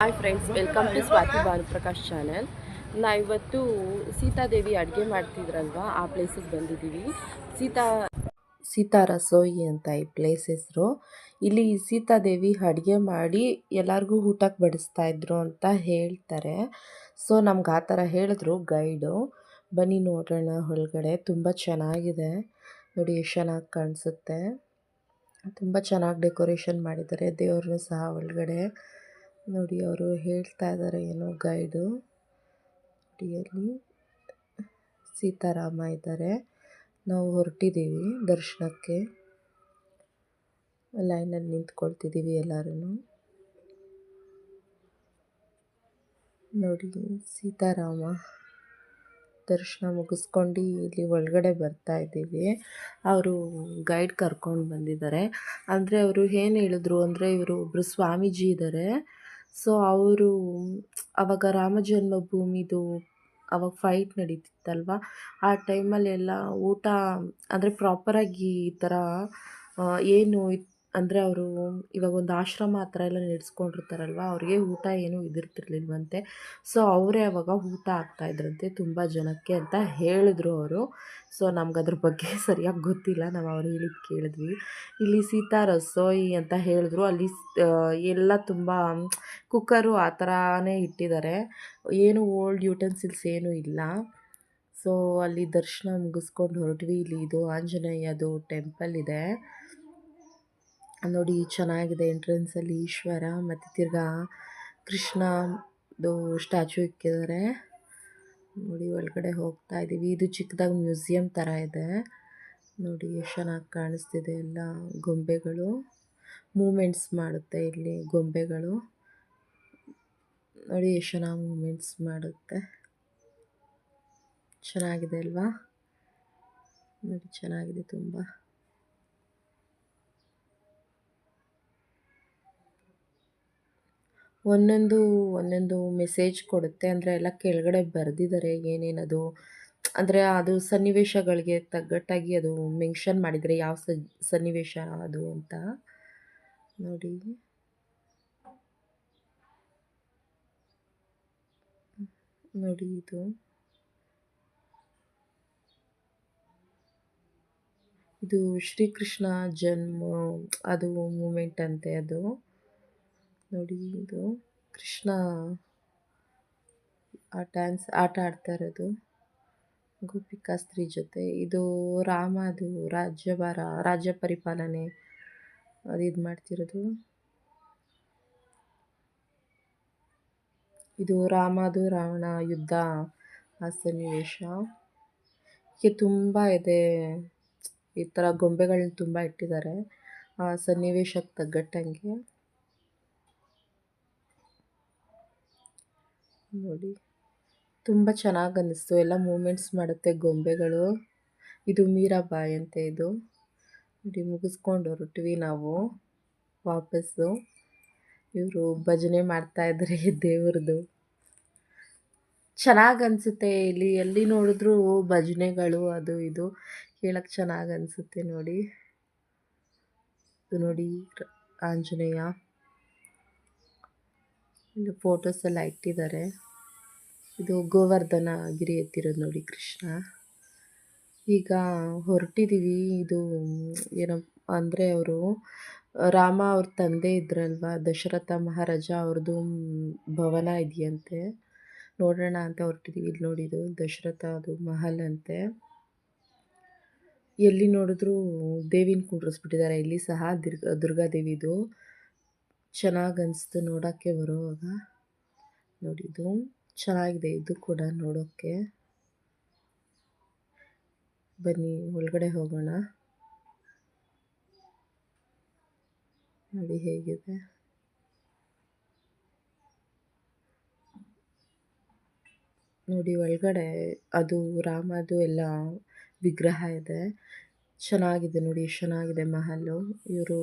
Hi friends welcome to Swathi Bhanuprakash channel ಇವತ್ತು ಸೀತಾದೇವಿ ಅಡುಗೆ ಮಾಡ್ತಿದ್ರಲ್ವಾ? ಆ ಪ್ಲೇಸಿಗೆ ಬಂದಿದ್ದೀವಿ. ಸೀತಾ ಸೀತಾ ರಸೋಯಿ ಅಂತ ಈ ಪ್ಲೇಸ್ ಹೆಸರು. ಇಲ್ಲಿ ಸೀತಾದೇವಿ ಅಡುಗೆ ಮಾಡಿ ಎಲ್ಲರಿಗೂ ಊಟಕ್ಕೆ ಬಡಿಸ್ತಾ ಇದ್ರು ಅಂತ ಹೇಳ್ತಾರೆ. ಸೊ ನಮ್ಗೆ ಆ ಥರ ಹೇಳಿದ್ರು ಗೈಡು. ಬನ್ನಿ ನೋಡೋಣ ಒಳಗಡೆ. ತುಂಬ ಚೆನ್ನಾಗಿದೆ. ನೋಡಿ ಎಷ್ಟು ಚೆನ್ನಾಗಿ ಕಾಣಿಸುತ್ತೆ. ತುಂಬ ಚೆನ್ನಾಗಿ ಡೆಕೋರೇಷನ್ ಮಾಡಿದ್ದಾರೆ. ದೇವ್ರನ್ನೂ ಸಹ ಒಳಗಡೆ ನೋಡಿ, ಅವರು ಹೇಳ್ತಾ ಇದ್ದಾರೆ ಏನೋ ಗೈಡು. ಅಲ್ಲಿ ಸೀತಾರಾಮ ಇದ್ದಾರೆ. ನಾವು ಹೊರಟಿದ್ದೀವಿ ದರ್ಶನಕ್ಕೆ. ಲೈನಲ್ಲಿ ನಿಂತ್ಕೊಳ್ತಿದ್ದೀವಿ ಎಲ್ಲರೂ ನೋಡಿ, ಸೀತಾರಾಮ ದರ್ಶನ ಮುಗಿಸ್ಕೊಂಡು ಇಲ್ಲಿ ಒಳಗಡೆ ಬರ್ತಾ ಇದ್ದೀವಿ. ಅವರು ಗೈಡ್ ಕರ್ಕೊಂಡು ಬಂದಿದ್ದಾರೆ. ಅಂದರೆ, ಅವರು ಏನು ಹೇಳಿದ್ರು ಅಂದರೆ, ಇವರು ಒಬ್ಬರು ಸ್ವಾಮೀಜಿ ಇದ್ದಾರೆ ಸೊ ಅವರು ಆವಾಗ ರಾಮ ಜನ್ಮಭೂಮಿದು ಅವಾಗ ಫೈಟ್ ನಡೀತಿತ್ತಲ್ವ? ಆ ಟೈಮಲ್ಲೆಲ್ಲ ಊಟ, ಅಂದರೆ ಪ್ರಾಪರಾಗಿ ಈ ಥರ ಏನು ಅಂದರೆ ಅವರು ಇವಾಗ ಒಂದು ಆಶ್ರಮ ಆ ಥರ ಎಲ್ಲ ನಡೆಸ್ಕೊಂಡಿರ್ತಾರಲ್ವ, ಅವ್ರಿಗೆ ಊಟ ಏನೂ ಇದಿರ್ತಿರ್ಲಿಲ್ವಂತೆ. ಸೊ ಅವರೇ ಅವಾಗ ಊಟ ಆಗ್ತಾಯಿದ್ರಂತೆ ತುಂಬ ಜನಕ್ಕೆ ಅಂತ ಹೇಳಿದ್ರು ಅವರು. ಸೊ ನಮ್ಗೆ ಅದ್ರ ಬಗ್ಗೆ ಸರಿಯಾಗಿ ಗೊತ್ತಿಲ್ಲ, ನಾವು ಅವ್ರು ಹೇಳಿದ್ದು ಕೇಳಿದ್ವಿ. ಇಲ್ಲಿ ಸೀತಾ ರಸೋಯಿ ಅಂತ ಹೇಳಿದ್ರು. ಅಲ್ಲಿ ಎಲ್ಲ ತುಂಬ ಕುಕ್ಕರು ಆ ಥರನೇ ಇಟ್ಟಿದ್ದಾರೆ. ಏನು ಓಲ್ಡ್ ಯೂಟೆನ್ಸಿಲ್ಸ್ ಏನೂ ಇಲ್ಲ. ಸೊ ಅಲ್ಲಿ ದರ್ಶನ ಮುಗಿಸ್ಕೊಂಡು ಹೊರಟ್ವಿ. ಇಲ್ಲಿ ಇದು ಆಂಜನೇಯದು ಟೆಂಪಲ್ ಇದೆ. ನೋಡಿ ಚೆನ್ನಾಗಿದೆ ಎಂಟ್ರೆನ್ಸಲ್ಲಿ ಈಶ್ವರ ಮತ್ತು ತಿರ್ಗಾ ಕೃಷ್ಣದು ಸ್ಟ್ಯಾಚು ಇಕ್ಕಿದ್ದಾರೆ. ನೋಡಿ ಒಳಗಡೆ ಹೋಗ್ತಾ ಇದ್ದೀವಿ ಇದು ಚಿಕ್ಕದಾಗಿ ಮ್ಯೂಸಿಯಂ ಥರ ಇದೆ. ನೋಡಿ ಎಷ್ಟು ಚೆನ್ನಾಗಿ ಕಾಣಿಸ್ತಿದೆ ಎಲ್ಲ ಗೊಂಬೆಗಳು. ಮೂಮೆಂಟ್ಸ್ ಮಾಡುತ್ತೆ ಇಲ್ಲಿ ಗೊಂಬೆಗಳು. ನೋಡಿ ಎಷ್ಟು ಚೆನ್ನಾಗಿ ಮೂಮೆಂಟ್ಸ್ ಮಾಡುತ್ತೆ. ಚೆನ್ನಾಗಿದೆ ಅಲ್ವಾ? ನೋಡಿ ಚೆನ್ನಾಗಿದೆ ತುಂಬ. ಒಂದೊಂದು ಒಂದೊಂದು ಮೆಸೇಜ್ ಕೊಡುತ್ತೆ. ಅಂದರೆ ಎಲ್ಲ ಕೆಳಗಡೆ ಬರೆದಿದ್ದಾರೆ. ಏನೇನದು ಅಂದರೆ ಅದು ಸನ್ನಿವೇಶಗಳಿಗೆ ತಗ್ಗಟ್ಟಾಗಿ ಅದು ಮೆನ್ಷನ್ ಮಾಡಿದರೆ ಯಾವ ಸನ್ನಿವೇಶ ಅದು ಅಂತ. ನೋಡಿ. ನೋಡಿ ಇದು. ಇದು ಶ್ರೀಕೃಷ್ಣ ಜನ್ಮ, ಅದು ಮೂಮೆಂಟ್ ಅಂತೆ ಅದು. ನೋಡಿ ಇದು ಕೃಷ್ಣ ಆ ಡ್ಯಾನ್ಸ್ ಆಟ ಆಡ್ತಾ ಇರೋದು. ಗೋಪಿಕಾ ಸ್ತ್ರೀ ಜೊತೆ. ಇದು ರಾಮ, ಅದು ರಾಜ್ಯಭಾರ, ರಾಜ್ಯ ಪರಿಪಾಲನೆ ಅದು ಇದು ಮಾಡ್ತಿರೋದು. ಇದು ರಾಮದು ರಾವಣ ಯುದ್ಧ, ಆ ಸನ್ನಿವೇಶ. ಹೀಗೆ ತುಂಬ ಇದೆ. ಈ ಥರ ಗೊಂಬೆಗಳನ್ನ ತುಂಬ ಇಟ್ಟಿದ್ದಾರೆ. ಆ ಸನ್ನಿವೇಶಕ್ಕೆ ತಗ್ಗಟ್ಟಂಗೆ ನೋಡಿ. ತುಂಬ ಚೆನ್ನಾಗಿ ಅನ್ನಿಸ್ತು ಎಲ್ಲ ಮೂಮೆಂಟ್ಸ್ ಮಾಡುತ್ತೆ ಗೊಂಬೆಗಳು. ಇದು ಮೀರಾಬಾಯಿ ಅಂತೆ ಇದು. ನೋಡಿ, ಮುಗಿಸ್ಕೊಂಡು ಹೊರಟ್ವಿ ನಾವು. ವಾಪಸ್ಸು. ಇವರು ಭಜನೆ ಮಾಡ್ತಾಯಿದ್ದಾರೆ ದೇವ್ರದ್ದು ಚೆನ್ನಾಗಿ ಅನಿಸುತ್ತೆ ಇಲ್ಲಿ. ಎಲ್ಲಿ ನೋಡಿದ್ರು ಭಜನೆಗಳು, ಅದು ಇದು. ಕೇಳಕ್ಕೆ ಚೆನ್ನಾಗಿ ಅನಿಸುತ್ತೆ ನೋಡಿ. ಇದು ನೋಡಿ ಆಂಜನೇಯ. ಇಲ್ಲಿ ಫೋಟೋಸ್ ಎಲ್ಲ ಇಟ್ಟಿದ್ದಾರೆ. ಇದು ಗೋವರ್ಧನ ಗಿರಿ ಎತ್ತಿರೋದು ನೋಡಿ ಕೃಷ್ಣ. ಈಗ ಹೊರಟಿದ್ದೀವಿ ಇದು ಏನೋ ಅಂದರೆ ಅವರು, ರಾಮ ಅವ್ರ ತಂದೆ ಇದ್ರಲ್ವ, ದಶರಥ ಮಹಾರಾಜ ಅವ್ರದ್ದು ಭವನ ಇದೆಯಂತೆ. ನೋಡೋಣ ಅಂತ ಹೊರಟಿದ್ದೀವಿ ಇಲ್ಲಿ ನೋಡಿದ್ದು ದಶರಥ ಅದು ಮಹಲ್ ಅಂತೆ. ಎಲ್ಲಿ ನೋಡಿದ್ರು ದೇವಿನ ಕುಂಡ್ರಿಸ್ಬಿಟ್ಟಿದ್ದಾರೆ. ಇಲ್ಲಿ ಸಹ ದುರ್ಗಾ ದುರ್ಗಾದೇವಿದು ಚೆನ್ನಾಗಿ ಅನಿಸ್ತು ನೋಡೋಕ್ಕೆ ಬರೋವಾಗ. ನೋಡಿದ್ದು ಚೆನ್ನಾಗಿದೆ ಇದು ಕೂಡ ನೋಡೋಕ್ಕೆ. ಬನ್ನಿ, ಒಳಗಡೆ ಹೋಗೋಣ. ನೋಡಿ ಹೇಗಿದೆ. ನೋಡಿ, ಒಳಗಡೆ ಅದು ರಾಮದು ಎಲ್ಲ ವಿಗ್ರಹ ಇದೆ. ಚೆನ್ನಾಗಿದೆ ನೋಡಿ ಎಷ್ಟು ಚೆನ್ನಾಗಿದೆ ಮಹಲು ಇವರು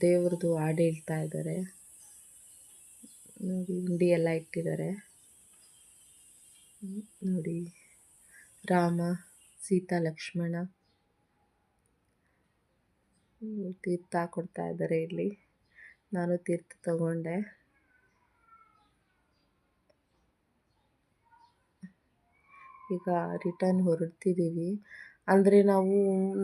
ದೇವ್ರದ್ದು ಹಾಡು ಹೇಳ್ತಾ ಇದ್ದಾರೆ. ನೋಡಿ ಉಂಡಿ ಎಲ್ಲ ಇಟ್ಟಿದ್ದಾರೆ. ನೋಡಿ, ರಾಮ, ಸೀತಾ, ಲಕ್ಷ್ಮಣ. ತೀರ್ಥ ಕೊಡ್ತಾ ಇದ್ದಾರೆ ಇಲ್ಲಿ. ನಾನು ತೀರ್ಥ ತಗೊಂಡೆ. ಈಗ ರಿಟರ್ನ್ ಹೊರಡ್ತಿದ್ದೀವಿ. ಅಂದರೆ ನಾವು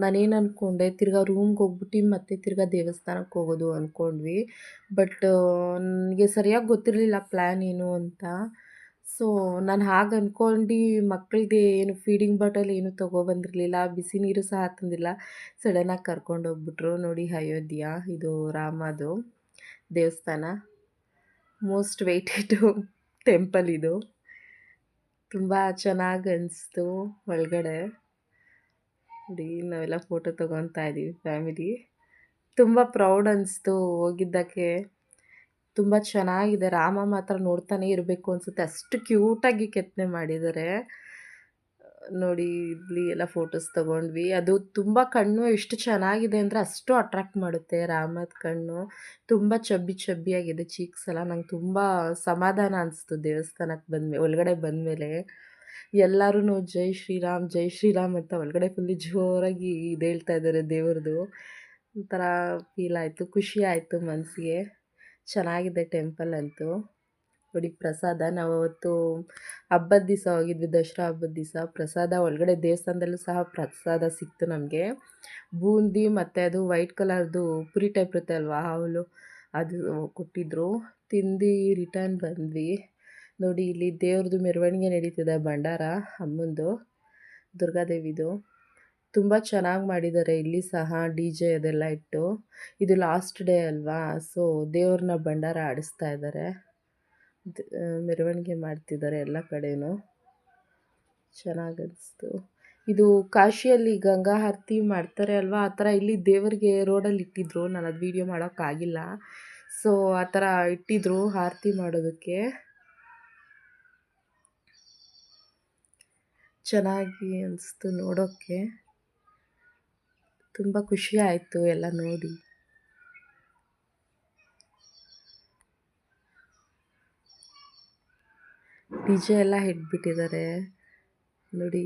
ನಾನೇನು ಅಂದ್ಕೊಂಡೆ ತಿರ್ಗಾ ರೂಮ್ಗೆ ಹೋಗ್ಬಿಟ್ಟು ಮತ್ತೆ ತಿರ್ಗಾ ದೇವಸ್ಥಾನಕ್ಕೆ ಹೋಗೋದು ಅಂದ್ಕೊಂಡ್ವಿ ಬಟ್ ನನಗೆ ಸರಿಯಾಗಿ ಗೊತ್ತಿರಲಿಲ್ಲ ಪ್ಲ್ಯಾನ್ ಏನು ಅಂತ. ಸೊ ನಾನು ಹಾಗೆ ಅಂದ್ಕೊಂಡು ಮಕ್ಕಳಿಗೆ ಏನು ಫೀಡಿಂಗ್ ಬಾಟಲ್ ಏನು ತೊಗೊಬಂದಿರಲಿಲ್ಲ ಬಿಸಿ ನೀರು ಸಹ ತಂದಿಲ್ಲ. ಸಡನ್ನಾಗಿ ಕರ್ಕೊಂಡು ಹೋಗ್ಬಿಟ್ರು. ನೋಡಿ ಅಯೋಧ್ಯ, ಇದು ರಾಮದು ದೇವಸ್ಥಾನ. ಮೋಸ್ಟ್ ವೆಯ್ಟೆಡ್ ಟೆಂಪಲ್ ಇದು. ತುಂಬ ಚೆನ್ನಾಗಿ ಅನಿಸ್ತು ಒಳಗಡೆ. ನೋಡಿ, ನಾವೆಲ್ಲ ಫೋಟೋ ತೊಗೊತಾ ಇದ್ದೀವಿ ಫ್ಯಾಮಿಲಿ ತುಂಬ ಪ್ರೌಡ್ ಅನಿಸ್ತು ಹೋಗಿದ್ದಕ್ಕೆ. ತುಂಬ ಚೆನ್ನಾಗಿದೆ. ರಾಮ ಮಾತ್ರ ನೋಡ್ತಾನೆ ಇರಬೇಕು ಅನಿಸುತ್ತೆ. ಅಷ್ಟು ಕ್ಯೂಟಾಗಿ ಕೆತ್ತನೆ ಮಾಡಿದ್ದಾರೆ. ನೋಡಿ, ಇಲ್ಲಿ ಎಲ್ಲ ಫೋಟೋಸ್ ತೊಗೊಂಡ್ವಿ. ಅದು ತುಂಬ ಕಣ್ಣು ಎಷ್ಟು ಚೆನ್ನಾಗಿದೆ ಅಂದರೆ ಅಷ್ಟು ಅಟ್ರಾಕ್ಟ್ ಮಾಡುತ್ತೆ ರಾಮದ ಕಣ್ಣು. ತುಂಬ ಚಬ್ಬಿ ಚಬ್ಬಿಯಾಗಿದೆ ಚೀಕ್ಸ್ ಎಲ್ಲ. ನಂಗೆ ತುಂಬ ಸಮಾಧಾನ ಅನಿಸ್ತು ದೇವಸ್ಥಾನಕ್ಕೆ ಬಂದ್ಮೇಲೆ ಒಳಗಡೆ ಬಂದಮೇಲೆ. ಎಲ್ಲರೂ ಜೈ ಶ್ರೀರಾಮ್ ಜೈ ಶ್ರೀರಾಮ್ ಅಂತ ಒಳಗಡೆ ಫುಲ್ ಜೋರಾಗಿ ಹೇಳ್ತಾ ಇದ್ದಾರೆ ದೇವ್ರದ್ದು ಒಂಥರ ಫೀಲ್ ಆಯಿತು, ಖುಷಿ ಆಯಿತು ಮನಸ್ಸಿಗೆ ಚೆನ್ನಾಗಿದೆ ಟೆಂಪಲ್ ಅಂತೂ. ನೋಡಿ ಪ್ರಸಾದ, ನಾವು ಅವತ್ತು ಹಬ್ಬದ ದಿವಸ ಹೋಗಿದ್ವಿ, ದಸರಾ ಹಬ್ಬದ ದಿವಸ. ಪ್ರಸಾದ ಒಳಗಡೆ ದೇವಸ್ಥಾನದಲ್ಲೂ ಸಹ ಪ್ರಸಾದ ಸಿಕ್ತು ನಮಗೆ. ಬೂಂದಿ ಮತ್ತು ಅದು ವೈಟ್ ಕಲರ್ದು ಪುರಿ ಟೈಪ್ ಇರುತ್ತೆ ಅಲ್ವಾ ಅವಳು ಅದು ಕೊಟ್ಟಿದ್ದರು ತಿಂದು ರಿಟರ್ನ್ ಬಂದ್ವಿ. ನೋಡಿ, ಇಲ್ಲಿ ದೇವ್ರದ್ದು ಮೆರವಣಿಗೆ ನಡೀತಿದೆ ಭಂಡಾರ, ಅಮ್ಮಂದು, ದುರ್ಗಾದೇವಿದು. ತುಂಬ ಚೆನ್ನಾಗಿ ಮಾಡಿದ್ದಾರೆ ಇಲ್ಲಿ ಸಹ ಡಿ ಜೆ ಅದೆಲ್ಲ ಇಟ್ಟು. ಇದು ಲಾಸ್ಟ್ ಡೇ ಅಲ್ವಾ, ಸೊ ದೇವ್ರನ್ನ ಭಂಡಾರ ಆಡಿಸ್ತಾ ಇದ್ದಾರೆ. ಮೆರವಣಿಗೆ ಮಾಡ್ತಿದ್ದಾರೆ ಎಲ್ಲ ಕಡೆಯೂ ಚೆನ್ನಾಗಿ ಅನಿಸ್ತು. ಇದು ಕಾಶಿಯಲ್ಲಿ ಗಂಗಾ ಆರತಿ ಮಾಡ್ತಾರೆ ಅಲ್ವಾ, ಆ ಥರ ಇಲ್ಲಿ ದೇವರಿಗೆ ರೋಡಲ್ಲಿ ಇಟ್ಟಿದ್ರು. ನಾನು ಅದು ವೀಡಿಯೋ ಮಾಡೋಕ್ಕಾಗಿಲ್ಲ. ಸೊ, ಆ ಥರ ಇಟ್ಟಿದ್ರು ಆರತಿ ಮಾಡೋದಕ್ಕೆ. ಚೆನ್ನಾಗಿ ಅನಿಸ್ತು ನೋಡೋಕ್ಕೆ. ತುಂಬ ಖುಷಿ ಆಯಿತು ಎಲ್ಲ ನೋಡಿ. ಡಿ ಜೆ ಎಲ್ಲ ಇಟ್ಬಿಟ್ಟಿದ್ದಾರೆ ನೋಡಿ.